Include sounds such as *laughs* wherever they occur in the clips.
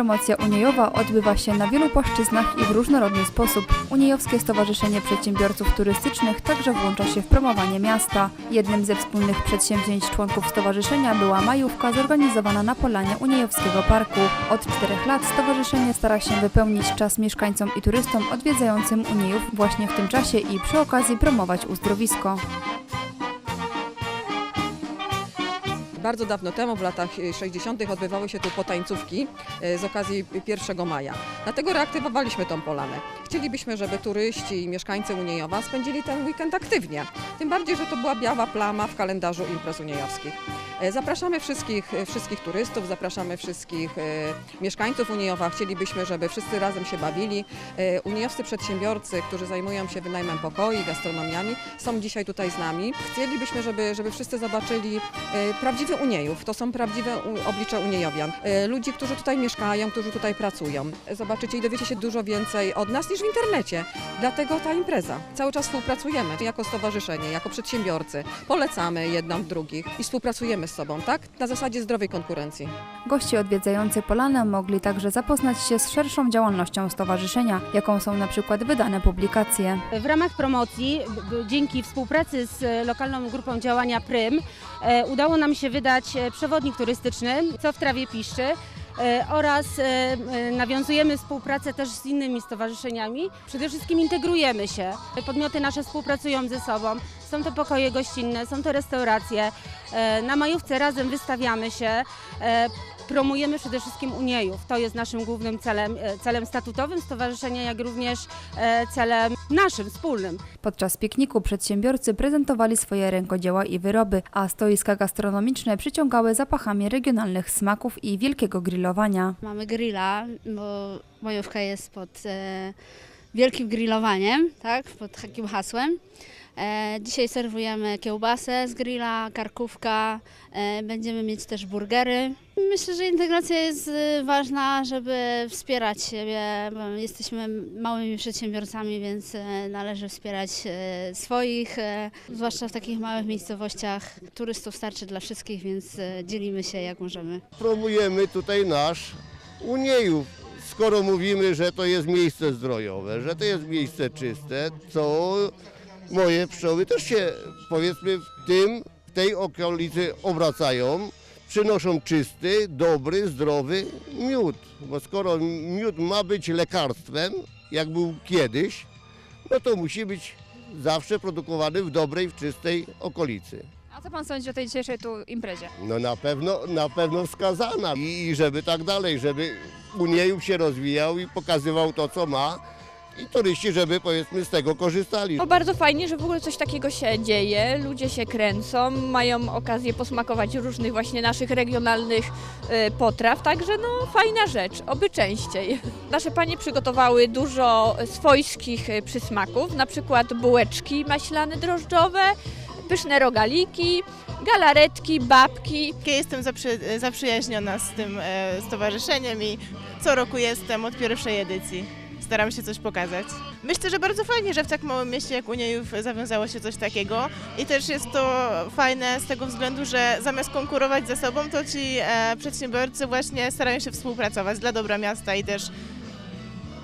promocja uniejowa odbywa się na wielu płaszczyznach i w różnorodny sposób. Uniejowskie Stowarzyszenie Przedsiębiorców Turystycznych także włącza się w promowanie miasta. Jednym ze wspólnych przedsięwzięć członków stowarzyszenia była majówka zorganizowana na polanie Uniejowskiego Parku. Od czterech lat stowarzyszenie stara się wypełnić czas mieszkańcom i turystom odwiedzającym Uniejów właśnie w tym czasie i przy okazji promować uzdrowisko. Bardzo dawno temu, w latach y, 60. odbywały się tu potańcówki y, z okazji 1 maja. Dlatego reaktywowaliśmy tą polanę. Chcielibyśmy, żeby turyści i mieszkańcy Uniejowa spędzili ten weekend aktywnie. Tym bardziej, że to była biała plama w kalendarzu imprez uniejowskich. E, Zapraszamy wszystkich, e, wszystkich turystów, zapraszamy wszystkich e, mieszkańców Uniejowa. Chcielibyśmy, żeby wszyscy razem się bawili. Uniejowscy przedsiębiorcy, którzy zajmują się wynajmem pokoi, gastronomiami, są dzisiaj tutaj z nami. Chcielibyśmy, żeby, żeby wszyscy zobaczyli prawdziwy Uniejów. To są prawdziwe oblicze Uniejowian. Ludzi, którzy tutaj mieszkają, którzy tutaj pracują. Zobaczycie i dowiecie się dużo więcej od nas niż w internecie. Dlatego ta impreza. Cały czas współpracujemy jako stowarzyszenie, jako przedsiębiorcy. Polecamy jedną drugich i współpracujemy z sobą, tak? Na zasadzie zdrowej konkurencji. Goście odwiedzający Polanę mogli także zapoznać się z szerszą działalnością stowarzyszenia, jaką są na przykład wydane publikacje. W ramach promocji, dzięki współpracy z lokalną grupą działania Prym, e, udało nam się wydać e, przewodnik turystyczny, co w trawie piszczy. E, Oraz e, nawiązujemy współpracę też z innymi stowarzyszeniami. Przede wszystkim integrujemy się. Podmioty nasze współpracują ze sobą. Są to pokoje gościnne, są to restauracje. E, Na majówce razem wystawiamy się. Promujemy przede wszystkim Uniejów. To jest naszym głównym celem, celem statutowym stowarzyszenia, jak również celem naszym, wspólnym. Podczas pikniku przedsiębiorcy prezentowali swoje rękodzieła i wyroby, a stoiska gastronomiczne przyciągały zapachami regionalnych smaków i wielkiego grillowania. Mamy grilla, bo majówka jest pod e, wielkim grillowaniem, tak, pod takim hasłem. E, dzisiaj serwujemy kiełbasę z grilla, karkówka, e, będziemy mieć też burgery. Myślę, że integracja jest e, ważna, żeby wspierać siebie. Jesteśmy małymi przedsiębiorcami, więc e, należy wspierać swoich, zwłaszcza w takich małych miejscowościach. Turystów starczy dla wszystkich, więc dzielimy się jak możemy. promujemy tutaj nasz Uniejów. Skoro mówimy, że to jest miejsce zdrojowe, że to jest miejsce czyste, to moje pszczoły też się powiedzmy w tym, w tej okolicy obracają, przynoszą czysty, dobry, zdrowy miód. Bo skoro miód ma być lekarstwem, jak był kiedyś, no to musi być zawsze produkowany w dobrej, w czystej okolicy. A co pan sądzi o tej dzisiejszej tu imprezie? No na pewno, na pewno wskazana i i żeby tak dalej, żeby Uniejów się rozwijał i pokazywał to, co ma i turyści, żeby powiedzmy z tego korzystali. No bardzo fajnie, że w ogóle coś takiego się dzieje, ludzie się kręcą, mają okazję posmakować różnych właśnie naszych regionalnych e, potraw, także no fajna rzecz, oby częściej. *laughs* Nasze panie przygotowały dużo swojskich e, przysmaków, na przykład bułeczki maślane drożdżowe, pyszne rogaliki, galaretki, babki. Ja jestem zaprzy, zaprzyjaźniona z tym e, stowarzyszeniem i co roku jestem od pierwszej edycji. Staram się coś pokazać. Myślę, że bardzo fajnie, że w tak małym mieście jak Uniejów zawiązało się coś takiego i też jest to fajne z tego względu, że zamiast konkurować ze sobą, to ci e, przedsiębiorcy właśnie starają się współpracować dla dobra miasta i też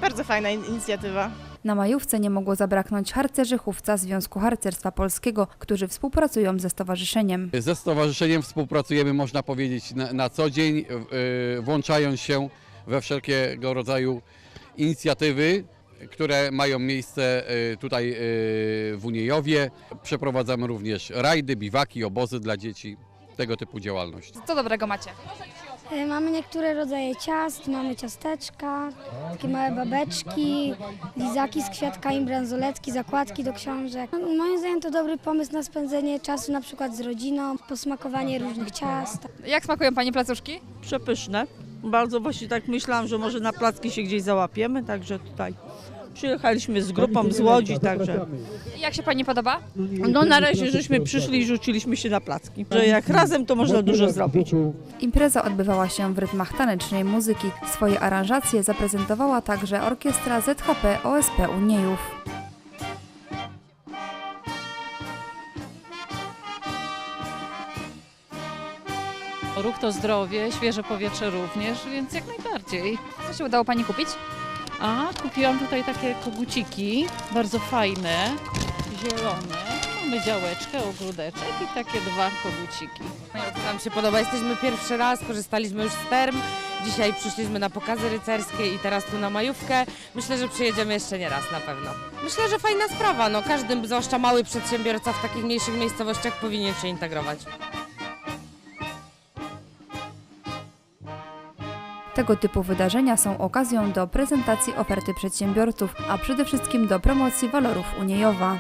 bardzo fajna in- inicjatywa. Na majówce nie mogło zabraknąć harcerzy chówca Związku Harcerstwa Polskiego, którzy współpracują ze stowarzyszeniem. Ze stowarzyszeniem współpracujemy, można powiedzieć, na, na co dzień, y, włączając się we wszelkiego rodzaju inicjatywy, które mają miejsce y, tutaj y, w Uniejowie. Przeprowadzamy również rajdy, biwaki, obozy dla dzieci, tego typu działalność. Co dobrego macie? E, Mamy niektóre rodzaje ciast, mamy ciasteczka, takie małe babeczki, lizaki z kwiatkami, bransoletki, zakładki do książek. No, Moim zdaniem to dobry pomysł na spędzenie czasu na przykład z rodziną, posmakowanie różnych ciast. Jak smakują pani placuszki? przepyszne. Bardzo właśnie tak myślałam, że może na placki się gdzieś załapiemy, także tutaj przyjechaliśmy z grupą z Łodzi, także Jak się pani podoba? no na razie żeśmy przyszli i rzuciliśmy się na placki. Że jak razem to można dużo zrobić. Impreza odbywała się w rytmach tanecznej muzyki. Swoje aranżacje zaprezentowała także orkiestra ZHP OSP Uniejów. Ruch to zdrowie, świeże powietrze również, więc jak najbardziej. Co się udało Pani kupić? A kupiłam tutaj takie koguciki, bardzo fajne, zielone. Mamy działeczkę, ogródeczek i takie dwa koguciki. Nam się podoba, jesteśmy pierwszy raz, korzystaliśmy już z term. Dzisiaj przyszliśmy na pokazy rycerskie i teraz tu na majówkę. Myślę, że przyjedziemy jeszcze nie raz na pewno. Myślę, że fajna sprawa. No, każdy, zwłaszcza mały przedsiębiorca w takich mniejszych miejscowościach powinien się integrować. Tego typu wydarzenia są okazją do prezentacji oferty przedsiębiorców, a przede wszystkim do promocji walorów Uniejowa.